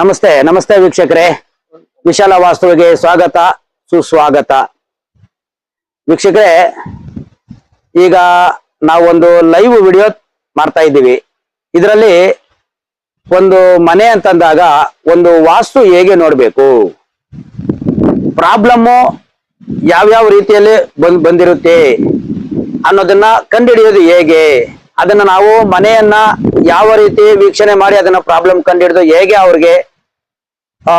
ನಮಸ್ತೆ ನಮಸ್ತೆ ವೀಕ್ಷಕರೇ. ವಿಶಾಲ ವಾಸ್ತುವಿಗೆ ಸ್ವಾಗತ, ಸುಸ್ವಾಗತ. ವೀಕ್ಷಕರೇ, ಈಗ ನಾವೊಂದು ಲೈವ್ ವಿಡಿಯೋ ಮಾಡ್ತಾ ಇದ್ದೀವಿ. ಇದರಲ್ಲಿ ಒಂದು ಮನೆ ಅಂತಂದಾಗ ಒಂದು ವಾಸ್ತು ಹೇಗೆ ನೋಡಬೇಕು? ಪ್ರಾಬ್ಲಮ್ಮು ಯಾವ್ಯಾವ ರೀತಿಯಲ್ಲಿ ಬಂದ್ ಬಂದಿರುತ್ತೆ ಅನ್ನೋದನ್ನ ಕಂಡುಹಿಡಿಯೋದು ಹೇಗೆ? ಅದನ್ನ ನಾವು ಮನೆಯನ್ನ ಯಾವ ರೀತಿ ವೀಕ್ಷಣೆ ಮಾಡಿ ಅದನ್ನ ಪ್ರಾಬ್ಲಮ್ ಕಂಡುಹಿಡಿದು ಹೇಗೆ ಅವ್ರಿಗೆ, ಆ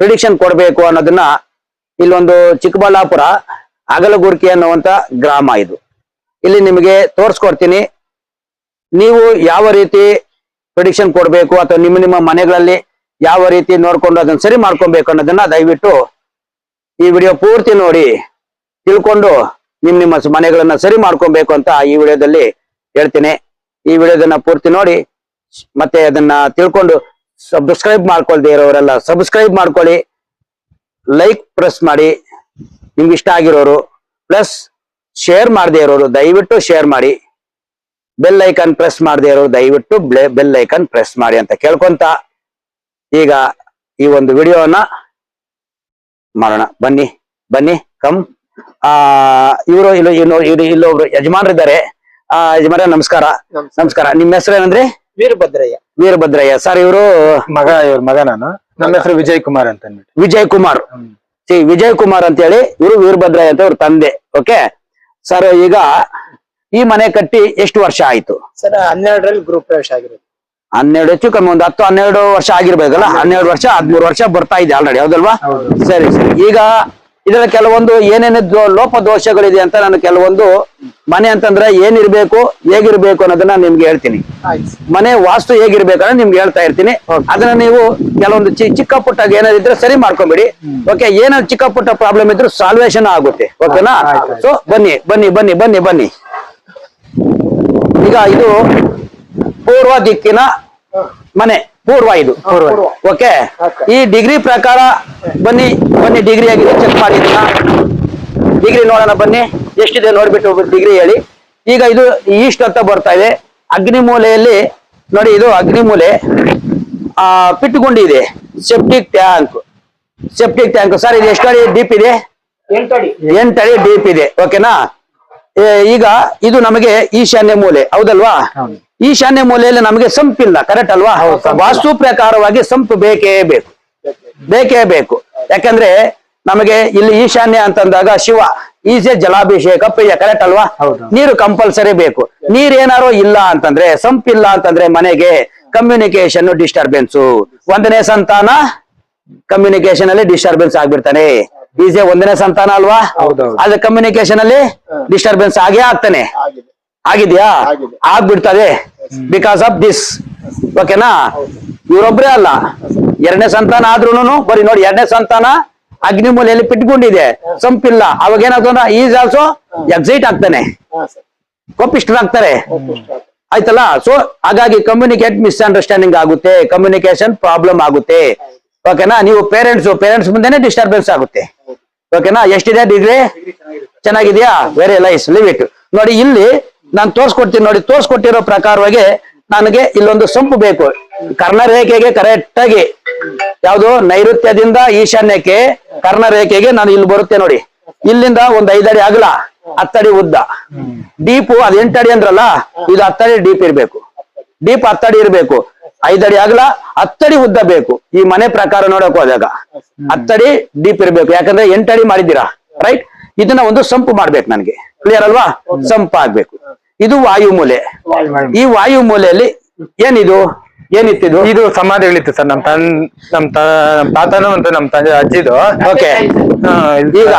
ಪ್ರಿಡಿಕ್ಷನ್ ಕೊಡಬೇಕು ಅನ್ನೋದನ್ನ ಇಲ್ಲೊಂದು ಚಿಕ್ಕಬಳ್ಳಾಪುರ ಅಗಲಗುರ್ಕಿ ಅನ್ನುವಂತ ಗ್ರಾಮ ಇದು. ಇಲ್ಲಿ ನಿಮಗೆ ತೋರಿಸ್ಕೊಡ್ತೀನಿ. ನೀವು ಯಾವ ರೀತಿ ಪ್ರಿಡಿಕ್ಷನ್ ಕೊಡಬೇಕು ಅಥವಾ ನಿಮ್ಮ ನಿಮ್ಮ ಮನೆಗಳಲ್ಲಿ ಯಾವ ರೀತಿ ನೋಡ್ಕೊಂಡು ಅದನ್ನ ಸರಿ ಮಾಡ್ಕೊಬೇಕು ಅನ್ನೋದನ್ನ ದಯವಿಟ್ಟು ಈ ವಿಡಿಯೋ ಪೂರ್ತಿ ನೋಡಿ, ತಿಳ್ಕೊಂಡು ನಿಮ್ ನಿಮ್ಮ ಸ- ಮನೆಗಳನ್ನ ಸರಿ ಮಾಡ್ಕೊಬೇಕು ಅಂತ ಈ ವಿಡಿಯೋದಲ್ಲಿ ಹೇಳ್ತೀನಿ. ಈ ವಿಡಿಯೋದನ್ನ ಪೂರ್ತಿ ನೋಡಿ. ಮತ್ತೆ ಅದನ್ನ ತಿಳ್ಕೊಂಡು ಸಬ್ಸ್ಕ್ರೈಬ್ ಮಾಡ್ಕೊಳ್ದೆ ಇರೋರೆಲ್ಲ ಸಬ್ಸ್ಕ್ರೈಬ್ ಮಾಡ್ಕೊಳ್ಳಿ. ಲೈಕ್ ಪ್ರೆಸ್ ಮಾಡಿ. ನಿಮ್ಗೆ ಇಷ್ಟ ಆಗಿರೋರು. ಪ್ಲಸ್ ಶೇರ್ ಮಾಡದೇ ಇರೋರು, ದಯವಿಟ್ಟು ಶೇರ್ ಮಾಡಿ. ಬೆಲ್ ಐಕನ್ ಪ್ರೆಸ್ ಮಾಡದೇ ಇರೋರು, ದಯವಿಟ್ಟು ಬೆಲ್ ಐಕನ್ ಪ್ರೆಸ್ ಮಾಡಿ ಅಂತ ಕೇಳ್ಕೊಂತ ಈಗ ಈ ಒಂದು ವಿಡಿಯೋನ ಮಾಡೋಣ. ಬನ್ನಿ ಬನ್ನಿ ಕಮ್ ಆ, ಇವರು ಇಲ್ಲೋ ಇನ್ನು ಇಲ್ಲಿ ಇಲ್ಲೊಬ್ರು ಯಜಮಾನರಿದ್ದಾರೆ. ಆ ಯಜಮಾನ ನಮಸ್ಕಾರ. ನಮಸ್ಕಾರ. ನಿಮ್ಮ ಹೆಸರು ಏನಂದ್ರೆ? ವೀರಭದ್ರಯ್ಯ. ವೀರಭದ್ರಯ್ಯ. ಸರ್ ಇವರು ಮಗ ಇವ್ರ ಮಗ ನಾನು. ನಮ್ಮ ಹೆಸರು ವಿಜಯ್ ಕುಮಾರ್ ಅಂತ ಅಂದ್ಬಿಟ್ಟು. ವಿಜಯ್ ಕುಮಾರ್ ಸಿ ವಿಜಯ್ ಕುಮಾರ್ ಅಂತ ಹೇಳಿ ಇವರು ವೀರಭದ್ರಯ್ಯ ಅಂತ ಇವ್ರ ತಂದೆ. ಓಕೆ? ಸರ್ ಈಗ ಈ ಮನೆ ಕಟ್ಟಿ ಎಷ್ಟು ವರ್ಷ ಆಯ್ತು? ಸರ್ ಹನ್ನೆರಡರಲ್ಲಿ ಗ್ರೂಪ್ ಪ್ರವೇಶ ಆಗಿರೋದು. ಹನ್ನೆರಡು ಹೆಚ್ಚು ಕಮ್ಮಿ ಒಂದು ಹತ್ತು ಹನ್ನೆರಡು ವರ್ಷ ಆಗಿರ್ಬೇಕಲ್ಲ? ಹನ್ನೆರಡು. ವರ್ಷ ಹದಿಮೂರು ವರ್ಷ ಬರ್ತಾ ಇದೆ ಆಲ್ರೆಡಿ ಹೌದಲ್ವಾ? ಸರಿ ಸರಿ. ಈಗ ಇದರ ಕೆಲವೊಂದು ಏನೇನು ಲೋಪ ದೋಷಗಳಿದೆ ಅಂತ ನಾನು ಕೆಲವೊಂದು ಮನೆ ಅಂತಂದ್ರೆ ಏನಿರ್ಬೇಕು ಹೇಗಿರ್ಬೇಕು ಅನ್ನೋದನ್ನ ನಿಮ್ಗೆ ಹೇಳ್ತೀನಿ. ಮನೆ ವಾಸ್ತು ಹೇಗಿರ್ಬೇಕು ಅಂತ ನಿಮ್ಗೆ ಹೇಳ್ತಾ ಇರ್ತೀನಿ. ಅದನ್ನ ನೀವು ಕೆಲವೊಂದು ಚಿಕ್ಕ ಪುಟ್ಟ ಏನಾದಿದ್ರೆ ಸರಿ ಮಾಡ್ಕೊಂಬಿಡಿ. ಓಕೆ ಏನಾದ್ರು ಚಿಕ್ಕ ಪುಟ್ಟ ಪ್ರಾಬ್ಲಮ್ ಇದ್ರು ಸಾಲ್ವೇಶನ್ ಆಗುತ್ತೆ. ಓಕೆನಾ. ಸೊ ಬನ್ನಿ ಬನ್ನಿ ಬನ್ನಿ ಬನ್ನಿ ಬನ್ನಿ. ಈಗ ಇದು ಪೂರ್ವ ದಿಕ್ಕಿನ ಮನೆ ಪೂರ್ವ ಇದು ಪೂರ್ವ. ಓಕೆ? ಈ ಡಿಗ್ರಿ ಪ್ರಕಾರ ಬನ್ನಿ ಬನ್ನಿ ಡಿಗ್ರಿ ಆಗಿದೆ ಚೆಕ್ ಮಾಡಿ ಡಿಗ್ರಿ ನೋಡೋಣ ಬನ್ನಿ ಎಷ್ಟಿದೆ ನೋಡ್ಬಿಟ್ಟು ಡಿಗ್ರಿ ಹೇಳಿ. ಈಗ ಇದು ಈಸ್ಟ್ ಅಂತ ಬರ್ತಾ ಇದೆ. ಅಗ್ನಿಮೂಲೆಯಲ್ಲಿ ನೋಡಿ ಇದು ಅಗ್ನಿಮೂಲೆ ಆ ಪಿಟ್ಟುಗುಂಡಿ ಇದೆ. Septic tank septic tank sir ಇದು ಎಷ್ಟು ಅಡಿ ಡೀಪ್ ಇದೆ? ಎಂಟಡಿ. ಡೀಪ್ ಇದೆ ಓಕೆನಾ ಈಗ ಇದು ನಮಗೆ ಈಶಾನ್ಯ ಮೂಲೆ ಹೌದಲ್ವಾ? ಈಶಾನ್ಯ ಮೂಲೆಯಲ್ಲಿ ನಮಗೆ ಸಂಪಿಲ್ಲ ಕರೆಕ್ಟ್ ಅಲ್ವಾ? ವಾಸ್ತು ಪ್ರಕಾರವಾಗಿ ಸಂಪು ಬೇಕೇ ಬೇಕು. ಬೇಕೇ ಬೇಕು. ಯಾಕಂದ್ರೆ ನಮಗೆ ಇಲ್ಲಿ ಈಶಾನ್ಯ ಅಂತಂದಾಗ ಶಿವ ಈಸೆ ಜಲಾಭಿಷೇಕ ಪ್ರಿಯ ಕರೆಕ್ಟ್ ಅಲ್ವಾ. ನೀರು ಕಂಪಲ್ಸರಿ ಬೇಕು. ನೀರೇನಾರು ಇಲ್ಲ ಅಂತಂದ್ರೆ ಸಂಪಿಲ್ಲ ಅಂತಂದ್ರೆ ಮನೆಗೆ ಕಮ್ಯುನಿಕೇಶನ್ ಡಿಸ್ಟರ್ಬೆನ್ಸ್ ಒಂದನೇ ಸಂತಾನ ಕಮ್ಯುನಿಕೇಶನ್ ಅಲ್ಲಿ ಡಿಸ್ಟರ್ಬೆನ್ಸ್ ಆಗ್ಬಿಡ್ತಾನೆ. ಈಸೆ ಒಂದನೇ ಸಂತಾನ ಅಲ್ವಾ. ಅದ್ರ ಕಮ್ಯುನಿಕೇಶನ್ ಅಲ್ಲಿ ಡಿಸ್ಟರ್ಬೆನ್ಸ್ ಆಗೇ ಆಗ್ತಾನೆ. ಆಗಿದೆ. ಆಗಿದ್ಯಾ? ಆಗಿದೆ. ಆಗ್ಬಿಡ್ತದೆ. ಬಿಕಾಸ್ ಆಫ್ ದಿಸ್ ಓಕೆನಾ ಇವರೊಬ್ರೇ ಅಲ್ಲ. ಎರಡನೇ ಸಂತಾನ ಆದ್ರೂನು ಬರೀ ನೋಡಿ ಎರಡನೇ ಸಂತಾನ ಅಗ್ನಿಮೂಲೆಯಲ್ಲಿ ಪಿಟ್ಕೊಂಡಿದೆ. ಸಂಪಿಲ್ಲ. ಅವಾಗ ಏನಾಗ್ತದ ಈಸ್ ಆಲ್ಸೋ ಎಕ್ಸೈಟ್ ಆಗ್ತಾನೆ. ಕೋಪಿಷ್ಟರಾಗ್ತಾರೆ ಆಯ್ತಲ್ಲ? ಸೊ ಹಾಗಾಗಿ ಕಮ್ಯುನಿಕೇಟ್ ಮಿಸ್ಅಂಡರ್ಸ್ಟ್ಯಾಂಡಿಂಗ್ ಆಗುತ್ತೆ. ಕಮ್ಯುನಿಕೇಶನ್ ಪ್ರಾಬ್ಲಮ್ ಆಗುತ್ತೆ. ಓಕೆನಾ ನೀವು ಪೇರೆಂಟ್ಸ್ ಪೇರೆಂಟ್ಸ್ ಮುಂದೆನೆ ಡಿಸ್ಟರ್ಬೆನ್ಸ್ ಆಗುತ್ತೆ. ಓಕೆನಾ ಎಷ್ಟಿದೆ ಡಿಗ್ರಿ ಚೆನ್ನಾಗಿದ್ಯಾ? ವೆರಿ ಲೈಸ್ ಲಿವ್ ಇಟ್ ನೋಡಿ, ಇಲ್ಲಿ ನಾನು ತೋರ್ಸ್ಕೊಡ್ತೀನಿ ನೋಡಿ, ತೋರ್ಸ್ಕೊಟ್ಟಿರೋ ಪ್ರಕಾರವಾಗಿ ನನಗೆ ಇಲ್ಲೊಂದು ಸಂಪು ಬೇಕು. ಕರ್ಣರೇಖೆಗೆ ಕರೆಕ್ಟ್ ಆಗಿ, ಯಾವುದು? ನೈಋತ್ಯದಿಂದ ಈಶಾನ್ಯಕ್ಕೆ ಕರ್ಣರೇಖೆಗೆ ನಾನು ಇಲ್ಲಿ ಬರುತ್ತೆ ನೋಡಿ. ಇಲ್ಲಿಂದ ಒಂದ್ ಐದಡಿ ಅಗಲ ಹತ್ತಡಿ ಉದ್ದ. ಡೀಪು ಅದ್ ಎಂಟಡಿ ಅಂದ್ರಲ್ಲ, ಇದು ಹತ್ತಡಿ ಡೀಪ್ ಇರ್ಬೇಕು. ಡೀಪ್ ಹತ್ತಡಿ ಇರ್ಬೇಕು. ಐದಡಿ ಆಗ್ಲ ಹತ್ತಡಿ ಉದ್ದ ಬೇಕು. ಈ ಮನೆ ಪ್ರಕಾರ ನೋಡಕ್ ಹೋದಾಗ ಹತ್ತಡಿ ಡೀಪ್ ಇರ್ಬೇಕು. ಯಾಕಂದ್ರೆ ಎಂಟಡಿ ಮಾಡಿದ್ದೀರಾ? ರೈಟ್ ಇದನ್ನ ಒಂದು ಸಂಪು ಮಾಡ್ಬೇಕು ನನ್ಗೆ. ಕ್ಲಿಯರ್ ಅಲ್ವಾ? ಸಂಪು ಆಗ್ಬೇಕು ಇದು ವಾಯು ಮೂಲೆ ಈ ವಾಯು ಮೂಲೆಯಲ್ಲಿ ಏನಿದು? ಏನಿತ್ತಿದು ಇದು? ಸಮಾಧಿಗಳಿತ್ತು ಸರ್ ನಮ್ ತನ್ ನಮ್ ತ ನಮ್ ತಾತನು ಮತ್ತು ನಮ್ ತಂದೆ ಅಜ್ಜಿದು. ಓಕೆ. ಹಾ, ಇದು- ಈಗ?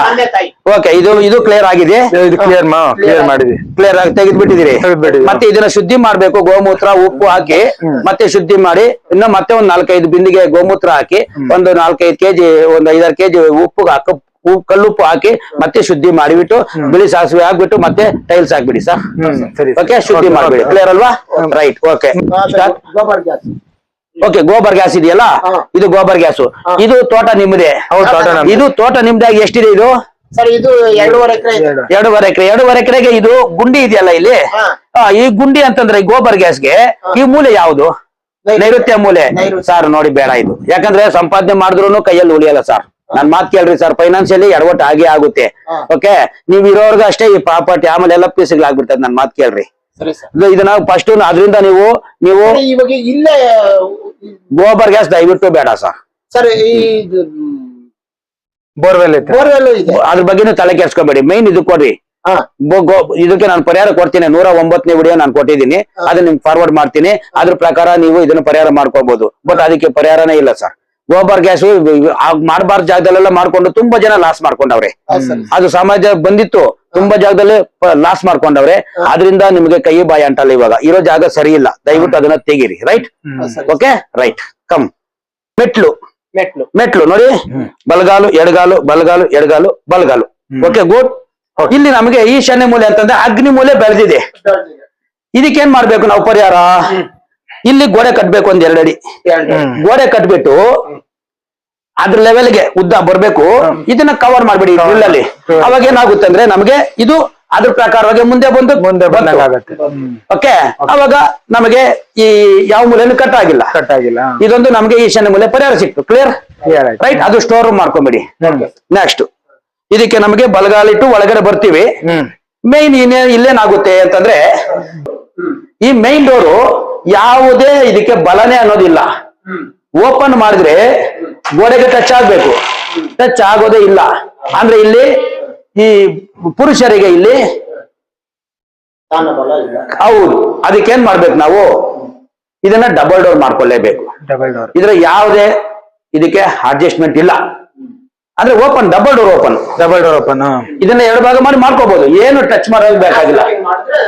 ಓಕೆ ಇದು ಇದು ಕ್ಲಿಯರ್ ಆಗಿದೆ? ಇದು ಕ್ಲಿಯರ್ ಮಾ ಕ್ಲಿಯರ್ ಮಾಡಿದ್ವಿ. ಕ್ಲಿಯರ್ ಆಗಿ ತೆಗೆದ್ಬಿಟ್ಟಿದ್ದೀರಿ. ತೆಗ್ದ್ಬಿಟ್ಟಿದ್ದೀವಿ. ಮತ್ತೆ ಇದನ್ನ ಶುದ್ಧಿ ಮಾಡ್ಬೇಕು ಗೋಮೂತ್ರ ಉಪ್ಪು ಹಾಕಿ ಮತ್ತೆ ಶುದ್ಧಿ ಮಾಡಿ ಇನ್ನ ಮತ್ತೆ ಒಂದ್ ನಾಲ್ಕೈದು ಬಿಂದಿಗೆ ಗೋಮೂತ್ರ ಹಾಕಿ ಒಂದು ನಾಲ್ಕೈದು ಕೆಜಿ ಒಂದ್ ಐದಾರು ಕೆಜಿ ಉಪ್ಪು ಹಾಕ ಕಲ್ಲುಪ್ಪು ಹಾಕಿ ಮತ್ತೆ ಶುದ್ಧಿ ಮಾಡಿಬಿಟ್ಟು ಬಿಳಿ ಸಾಸಿವೆ ಹಾಕ್ಬಿಟ್ಟು ಮತ್ತೆ ಟೈಲ್ಸ್ ಹಾಕ್ಬಿಡಿ ಸರ್. ಓಕೆ ಶುದ್ಧಿ ಮಾಡ್ಬಿಡಿ. ಕ್ಲಿಯರ್ ಅಲ್ವಾ? Right okay gobar gas. Okay gobar gas ಇದೆಯಲ್ಲ? ಇದು ಗೋಬರ್ ಗ್ಯಾಸ್. ಇದು ತೋಟ ನಿಮ್ಮದೇ ಹೌದು ತೋಟ ನಮ್ದು. ಇದು ತೋಟ ನಿಮ್ದಾಗಿ ಎಷ್ಟಿದೆ ಇದು? ಸರ್ ಇದು ಎರಡೂವರೆ ಎಕರೆ ಎರಡು. ಎರಡೂವರೆ ಎಕರೆ. ಎರಡೂವರೆ ಎಕರೆಗೆ ಇದು ಗುಂಡಿ ಇದೆಯಲ್ಲ ಇಲ್ಲಿ? ಈ ಗುಂಡಿ ಅಂತಂದ್ರೆ ಈ ಗೋಬರ್ ಗ್ಯಾಸ್ಗೆ ಈ ಮೂಲೆ ಯಾವುದು? ನೈಋತ್ಯ ಮೂಲೆ. ಸರ್ ನೋಡಿ ಬೇಡ ಇದು. ಯಾಕಂದ್ರೆ ಸಂಪಾದನೆ ಮಾಡಿದ್ರು ಕೈಯಲ್ಲಿ ಉಳಿಯಲ್ಲ ಸರ್. ನನ್ ಮಾತ್ ಕೇಳ್ರಿ ಸರ್ ಫೈನಾನ್ಸಿಯಲಿ ಎಡವಟ್ಟು ಆಗಿ ಆಗುತ್ತೆ. ಓಕೆ ನೀವ್ ಇರೋರ್ಗ ಅಷ್ಟೇ ಈ ಪ್ರಾಪರ್ಟಿ ಆಮೇಲೆ ಎಲ್ಲ ಪೀಸ್ಗಳಾಗ್ಬಿಡ್ತದೆ ನನ್ ಮಾತ್ ಕೇಳ್ರಿ. ಸರಿ ಸರ್ ಇದು- ಇದನ್ನ ಫಸ್ಟ್ ಅದರಿಂದ ನೀವು ನೀವು ಇವಾಗ ಇಲ್ಲೇ ಗೋಬರ್ ಗ್ಯಾಸ್ ದಯವಿಟ್ಟು ಬೇಡ ಸರ್ ಸರ್ ಈ ಬೋರ್ವೆಲ್ ಐತೆ. ಅದ್ರ ಬಗ್ಗೆನೂ ತಲೆ ಕೆಡ್ಸ್ಕೊಬೇಡಿ. ಮೈನ್ ಇದು ಕೊಡ್ರಿ. ಹಾ. ಇದಕ್ಕೆ ನಾನು ಪರಿಹಾರ ಕೊಡ್ತೀನಿ. ನೂರ ಒಂಬತ್ತನೇ ವಿಡಿಯೋ ನಾನು ಕೊಟ್ಟಿದ್ದೀನಿ. ಅದನ್ನ ನಿಮ್ಗೆ ಫಾರ್ವರ್ಡ್ ಮಾಡ್ತೀನಿ. ಅದ್ರ ಪ್ರಕಾರ ನೀವು ಇದನ್ನ ಪರಿಹಾರ ಮಾಡ್ಕೋಬಹುದು ಬಟ್ ಅದಕ್ಕೆ ಪರಿಹಾರನೇ ಇಲ್ಲ ಸರ್ ಗೋಬರ್ ಗ್ಯಾಸ್ ಮಾಡಬಾರ್ದು ಜಾಗದಲ್ಲೆಲ್ಲ ಮಾಡ್ಕೊಂಡು ತುಂಬಾ ಜನ ಲಾಸ್ ಮಾಡ್ಕೊಂಡವ್ರೆ. ಅದು ಸಮಾಜ ಬಂದಿತ್ತು ತುಂಬಾ ಜಾಗದಲ್ಲಿ ಲಾಸ್ ಮಾಡ್ಕೊಂಡವ್ರೆ. ಆದ್ರಿಂದ ನಿಮ್ಗೆ ಕೈ ಬಾಯಿ ಅಂಟಲ್ಲ ಇವಾಗ. ಇರೋ ಜಾಗ ಸರಿ ಇಲ್ಲ. ದಯವಿಟ್ಟು ಅದನ್ನ ತೆಗೀರಿ. ರೈಟ್ ಓಕೆ ರೈಟ್ ಕಮ್ ಮೆಟ್ಲು. ಮೆಟ್ಲು. ಮೆಟ್ಲು ನೋಡಿ. ಬಲಗಾಲು ಎಡಗಾಲು ಬಲಗಾಲು ಎಡಗಾಲು ಬಲಗಾಲು. ಓಕೆ ಗುಡ್ ಇಲ್ಲಿ ನಮಗೆ ಈಶಾನ್ಯ ಮೂಲೆ ಅಂತಂದ್ರೆ ಅಗ್ನಿ ಮೂಲೆ ಬೆಳೆದಿದೆ. ಇದಕ್ಕೇನ್ ಮಾಡ್ಬೇಕು ನಾವು ಪರಿಹಾರ? ಇಲ್ಲಿ ಗೋಡೆ ಕಟ್ಬೇಕು ಒಂದ್ ಎರಡು ಗೋಡೆ ಕಟ್ಬಿಟ್ಟು ಅದ್ರ ಲೆವೆಲ್ಗೆ ಉದ್ದ ಬರ್ಬೇಕು. ಇದನ್ನ ಕವರ್ ಮಾಡ್ಬಿಡಿ ಉಳ್ಳಲ್ಲಿ ಅಲ್ಲಿ. ಅವಾಗ ಏನಾಗುತ್ತೆ ಅಂದ್ರೆ ನಮಗೆ ಇದು ಅದ್ರ ಪ್ರಕಾರವಾಗಿ ಮುಂದೆ ಬಂದು ಮುಂದೆ ಬಂದಾಗುತ್ತೆ ಓಕೆ ಅವಾಗ ನಮಗೆ ಈ ಯಾವ ಮೂಲೆನೂ ಕಟ್ ಆಗಿಲ್ಲ. ಕಟ್ ಆಗಿಲ್ಲ ಇದೊಂದು ನಮಗೆ ಈಶಾನ್ಯ ಮೂಲೆ ಪರಿಹಾರ ಸಿಕ್ತು. ಕ್ಲಿಯರ್ ರೈಟ್ ಅದು ಸ್ಟೋರ್ ರೂಮ್ ಮಾಡ್ಕೊಂಬಿಡಿ ನೆಕ್ಸ್ಟ್ ಇದಕ್ಕೆ ನಮಗೆ ಬಲಗಾಲಿಟ್ಟು ಒಳಗಡೆ ಬರ್ತೀವಿ. ಮೇನ್ ಮೈನ್ ಇನ್ನೇ ಇಲ್ಲೇನಾಗುತ್ತೆ ಅಂತಂದ್ರೆ ಈ ಮೈನ್ ಡೋರು ಯಾವುದೇ ಇದಕ್ಕೆ ಬಲನೆ ಅನ್ನೋದಿಲ್ಲ. ಓಪನ್ ಮಾಡಿದ್ರೆ ಗೋಡೆಗೆ ಟಚ್ ಆಗ್ಬೇಕು. ಟಚ್ ಆಗೋದೇ ಇಲ್ಲ. ಅಂದ್ರೆ ಇಲ್ಲಿ ಈ ಪುರುಷರಿಗೆ ಇಲ್ಲಿ ಹೌದು. ಅದಕ್ಕೇನ್ ಮಾಡ್ಬೇಕು ನಾವು? ಇದನ್ನ ಡಬಲ್ ಡೋರ್ ಮಾಡ್ಕೊಳ್ಳೇಬೇಕು. ಡಬಲ್ ಡೋರ್ ಇದ್ರ ಯಾವುದೇ ಇದಕ್ಕೆ ಅಡ್ಜಸ್ಟ್ಮೆಂಟ್ ಇಲ್ಲ. ಅಂದ್ರೆ open double door open double door open ಇದನ್ನ ಎರಡು ಭಾಗ ಮಾಡಿ ಮಾಡ್ಕೋಬಹುದು ಏನು ಟಚ್ ಮಾಡೋದು ಬೇಕಾಗಿಲ್ಲ. ಮಾಡಿದ್ರೆ